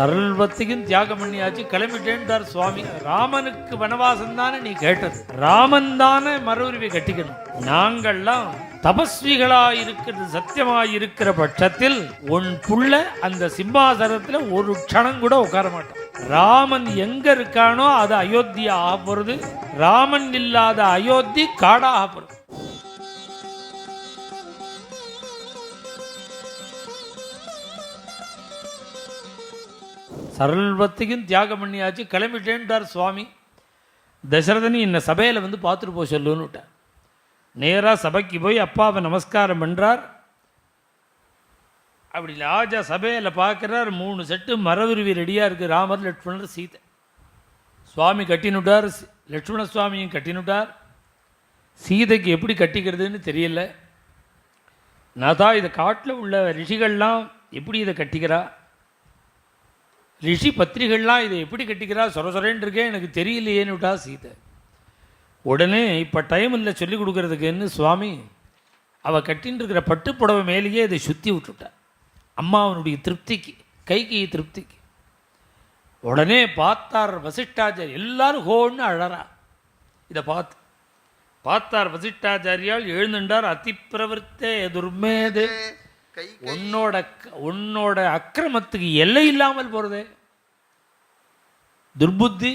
சர்வத்தையும் தியாகம் பண்ணியாச்சு. கிளம்பிட்டேன்டார் சுவாமி. ராமனுக்கு வனவாசம் தானே நீ கேட்டது. ராமன் தானே மறுவுரிவை கட்டிக்கணும். நாங்கள்லாம் தபஸ்விகளா இருக்கிறது சத்தியமாயிருக்கிற பட்சத்தில் உன் புள்ள அந்த சிம்மாசனத்துல ஒரு க்ஷணம் கூட உட்கார மாட்டான். ராமன் எங்க இருக்கானோ அது அயோத்தியா ஆக போறது ராமன் இல்லாத அயோத்தி காடாக போறது சர்வத்தையும் தியாகம் பண்ணியாச்சு. கிளம்பிட்டேன்டார் சுவாமி. தசரதனி என்னை சபையில் வந்து பார்த்துட்டு போக சொல்லுன்னு விட்டார். நேராக சபைக்கு போய் அப்பாவை நமஸ்காரம் பண்ணுறார் அப்படி ராஜா சபையில் பார்க்குறார். மூணு செட்டு மரவிருவி ரெடியாக இருக்குது ராமர் லட்சுமணர் சீதை. சுவாமி கட்டினுட்டார் லட்சுமண சுவாமியும் கட்டினுட்டார் சீதைக்கு எப்படி கட்டிக்கிறதுன்னு தெரியல. நான் தான் இதை காட்டில் உள்ள ரிஷிகள்லாம் எப்படி இதை கட்டிக்கிறா? ரிஷி பத்திரிகைகள்லாம் இதை எப்படி கட்டிக்கிறா? சொர சொரேன்னு இருக்கேன் எனக்கு தெரியலையேன்னு விட்டா சீதை. உடனே இப்போ டைம் இல்லை சொல்லிக் கொடுக்கறதுக்குன்னு சுவாமி? அவள் கட்டின்னு இருக்கிற பட்டு புடவை மேலேயே இதை சுற்றி விட்டுட்டா. அம்மாவனுடைய திருப்திக்கு கைக்கு திருப்திக்கு. உடனே பார்த்தார் வசிஷ்டாச்சாரி எல்லாரும் ஹோன்னு அழறா. இதை பார்த்து பார்த்தார் வசிஷ்டாச்சாரியால் எழுந்துண்டார் அதிப்பிரவர்த்தே துர்மேதே. உன்னோட உன்னோட அக்கிரமத்துக்கு எல்லை இல்லாமல் போகிறது துர்புத்தி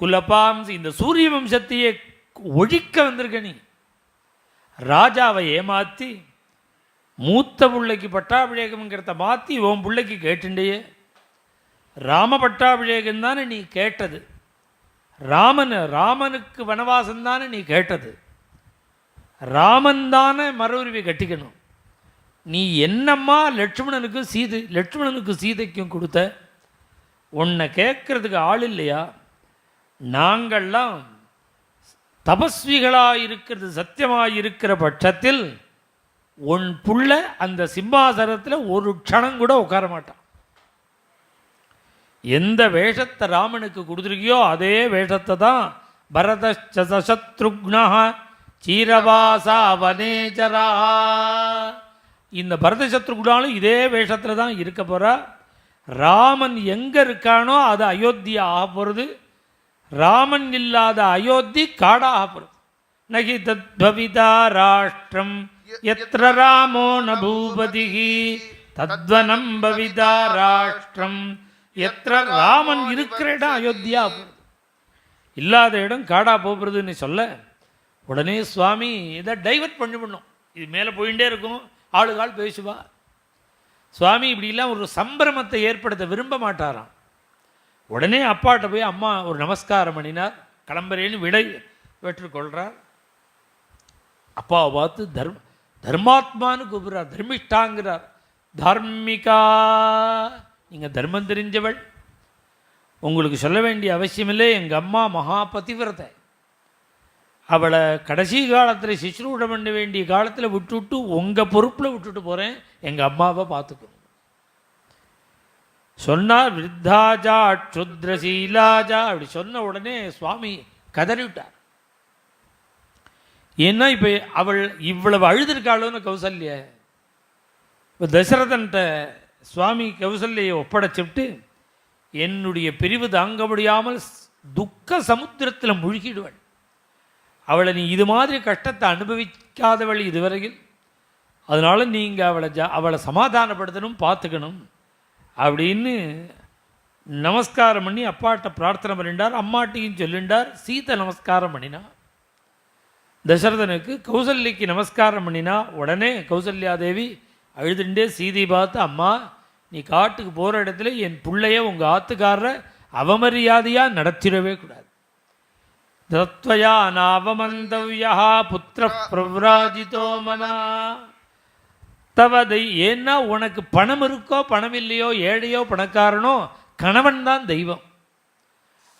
குலபாம்சி இந்த சூரிய வம்சத்தையே ஒழிக்க வந்திருக்க நீ. ராஜாவை ஏமாத்தி மூத்த பிள்ளைக்கு பட்டாபிஷேகம்ங்கிறத மாற்றி உன் பிள்ளைக்கு கேட்டுண்டையே. ராம பட்டாபிஷேகம் தானே நீ கேட்டது. ராமன் ராமனுக்கு வனவாசம் தானே நீ கேட்டது. ராமன் தானே மறுவுரிவை கட்டிக்கணும். நீ என்னம்மா லட்சுமணனுக்கு சீதை லட்சுமணனுக்கு சீதைக்கும் கொடுத்த? உன்னை கேட்கறதுக்கு ஆள் இல்லையா? நாங்கள்லாம் தபஸ்விகளாக இருக்கிறது சத்தியமாக இருக்கிற பட்சத்தில் உன் புள்ள அந்த சிம்மாசனத்தில் ஒரு க்ஷணம் கூட உட்கார மாட்டான். எந்த வேஷத்தை ராமனுக்கு கொடுத்துருக்கியோ அதே வேஷத்தை தான் பரதசத்ருக்னா சீரவாசா வனேஜரா இந்த பரத சத்ருகுடாலும் இதே வேஷத்தில் தான் இருக்க போகிறா ராமன் எங்கே இருக்கானோ அது அயோத்தியா ஆக போகிறது ராமன் இல்லாத அயோத்தி காடாக போகிறது நகி தத்பவிதா ராஷ்டிரம் எத்திர ராமோ நபூபதிகி தத்வனம் பவிதா ராஷ்டிரம் எத்திர ராமன் இருக்கிற இடம் அயோத்தியா இல்லாத இடம் காடா போகிறதுன்னு சொல்ல உடனே சுவாமி இதை டைவர்ட் பண்ணி பண்ணும் இது மேலே போயிட்டே இருக்கும். ஆளுகால் பேசுவா. சுவாமி இப்படிலாம் ஒரு சம்பிரமத்தை ஏற்படுத்த விரும்ப மாட்டாராம். உடனே அப்பாட்ட போய் அம்மா ஒரு நமஸ்காரம் பண்ணினார். கிளம்புறேன்னு விடை பெற்றுக்கொள்கிறார் அப்பாவை பார்த்து தர்ம தர்மாத்மான்னு கூப்பிடுறார். தர்மிஷ்டாங்கிறார். தார்மிகா நீங்கள் தர்மம் தெரிஞ்சவள். உங்களுக்கு சொல்ல வேண்டிய அவசியமில்லை. எங்கள் அம்மா மகா பதிவிரதை அவளை கடைசி காலத்தில் சிசுரூட பண்ண வேண்டிய காலத்தில் விட்டுவிட்டு உங்கள் பொறுப்பில் விட்டுட்டு போகிறேன் எங்கள் அம்மாவை பார்த்துக்கணும். சொன்னார் விருத்தாஜா சுத்ரசீலாஜா அப்படி சொன்ன உடனே சுவாமி கதறிவிட்டார். ஏன்னா இப்போ அவள் இவ்வளவு அழுதுருக்காளோன்னு கௌசல்ய இப்போ தசரதன்ட்ட சுவாமி கௌசல்யை ஒப்படைச்சிட்டு என்னுடைய பிரிவு தாங்க முடியாமல் துக்க சமுத்திரத்தில் முழுகிடுவன். அவளை நீ இது மாதிரி கஷ்டத்தை அனுபவிக்காதவள் இதுவரையில். அதனால நீங்கள் அவளை ஜா அவளை சமாதானப்படுத்தணும் பார்த்துக்கணும் அப்படின்னு நமஸ்காரம் பண்ணி அப்பாட்ட பிரார்த்தனை பண்ணிண்டார். அம்மாட்டையும் சொல்லிண்டார். சீதை நமஸ்காரம் பண்ணினா. தசரதனுக்கு கௌசல்யக்கு நமஸ்காரம் பண்ணினா உடனே கௌசல்யா தேவி அழுதுண்டே சீதை பார்த்து அம்மா நீ காட்டுக்கு போகிற இடத்துல என் பிள்ளைய உங்கள் ஆத்துக்காரரை அவமரியாதையாக நடத்திடவே கூடாது. தத்வயா நாவமந்தவ்யா புத்திர பிரவ்ராஜிதோ மனா தவதை ஏன்னா உனக்கு பணம் இருக்கோ பணம் இல்லையோ ஏழையோ பணக்காரனோ கணவன் தான் தெய்வம்.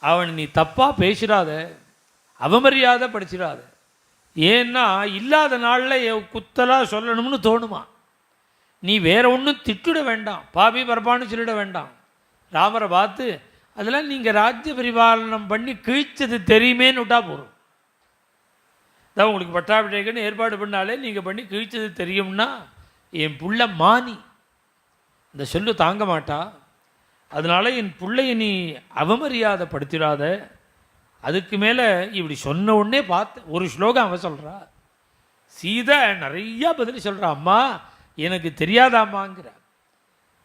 அவன் நீ தப்பாக பேசிடாத அவமரியாதை படிச்சிடாத ஏன்னா இல்லாத நாளில் குத்தலாக சொல்லணும்னு தோணுமா? நீ வேற ஒன்றும் திட்டுட வேண்டாம் பாபி பரப்பான்னு சொல்லிட வேண்டாம். ராமரை பார்த்து அதெல்லாம் நீங்கள் ராஜ்ய பரிபாலனம் பண்ணி கிழிச்சது தெரியுமேன்னு விட்டால் போதும். தான் உங்களுக்கு பட்டாபிஷேகம்னு ஏற்பாடு பண்ணாலே நீங்கள் பண்ணி கிழிச்சது தெரியும்னா என் புள்ள மானி. இந்த சொல்லு தாங்க மாட்டா. அதனால என் பிள்ளைய நீ அவமரியாதை படுத்திடாத அதுக்கு மேலே இப்படி சொன்ன உடனே பார்த்து ஒரு ஸ்லோகம் அவன் சொல்கிறா சீதை நிறையா பதில் சொல்கிறா அம்மா எனக்கு தெரியாதாம்மாங்கிற.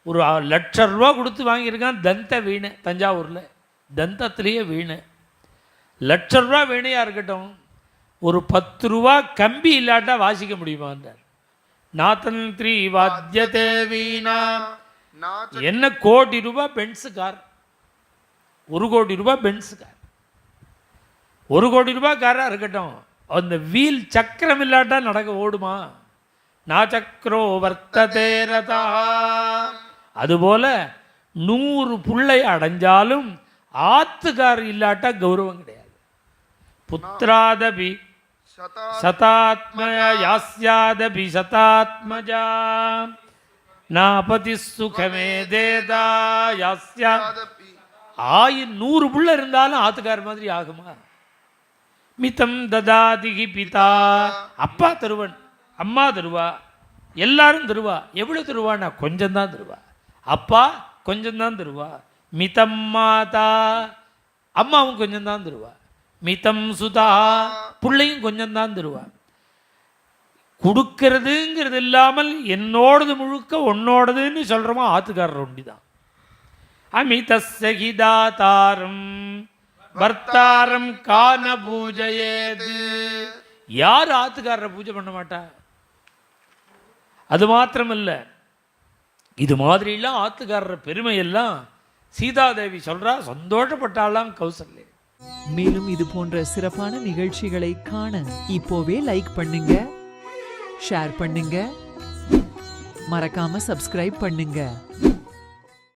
ஒரு லட்ச ரூபா கொடுத்து வாங்கியிருக்கான் தந்த வீணை தஞ்சாவூரில். தந்தத்திலேயே வீணை. லட்ச ரூபா வீணையாக இருக்கட்டும் ஒரு பத்து ரூபா கம்பி இல்லாட்டா வாசிக்க முடியுமான்றார். நாத்தன் த்ரீ வாத்தியதே வீணா. என்ன கோடி ரூபாய் பென்ஸு கார் ஒரு கோடி ரூபாய் பென்ஸு கார் ஒரு கோடி ரூபாய் காராக இருக்கட்டும் அந்த வீல் சக்கரம் இல்லாட்டா நடக்க ஓடுமா? நா சக்கரோ வர்த்ததே ரதா. அதுபோல நூறு புள்ளை அடைஞ்சாலும் ஆத்துக்கார் இல்லாட்டா கௌரவம் கிடையாது. புத்திராதபி சதா யாஸ்யாதபி சதாத்மஜா நாபதி சுகமே தேதா யாஸ்யா. தபி ஆயிரம் நூறு புள்ள இருந்தாலும் ஆத்துக்கார மாதிரி ஆகுமா? மிதம் ததாதிகி பிதா. அப்பா தருவன் அம்மா தருவா எல்லாரும் தருவா எவ்வளவு தருவான்னா கொஞ்சம் தான் தருவா. அப்பா கொஞ்சம் தான் தருவா. மிதம் மாதா அம்மாவும் கொஞ்சம்தான் தருவா. மிதம் சுதா பிள்ளையும் கொஞ்சம்தான் தருவா. கொடுக்கறதுங்கிறது இல்லாமல் என்னோடது முழுக்க உன்னோடதுன்னு சொல்கிறோமோ ஆத்துக்காரர் ஒண்டி தான் அமித சகிதா தாரம் பர்த்தாரம் கான பூஜையேது. யார் ஆத்துக்காரரை பூஜை பண்ண மாட்டா? அது மாத்திரமல்ல. இது மாதிரிலாம் ஆத்துக்காரர் பெருமையெல்லாம் சீதாதேவி சொல்றா சந்தோஷப்பட்டாலாம் கௌசல்யா. மேலும் இது போன்ற சிறப்பான நிகழ்ச்சிகளை காண இப்போவே லைக் பண்ணுங்க ஷேர் பண்ணுங்க மறக்காம சப்ஸ்கிரைப் பண்ணுங்க.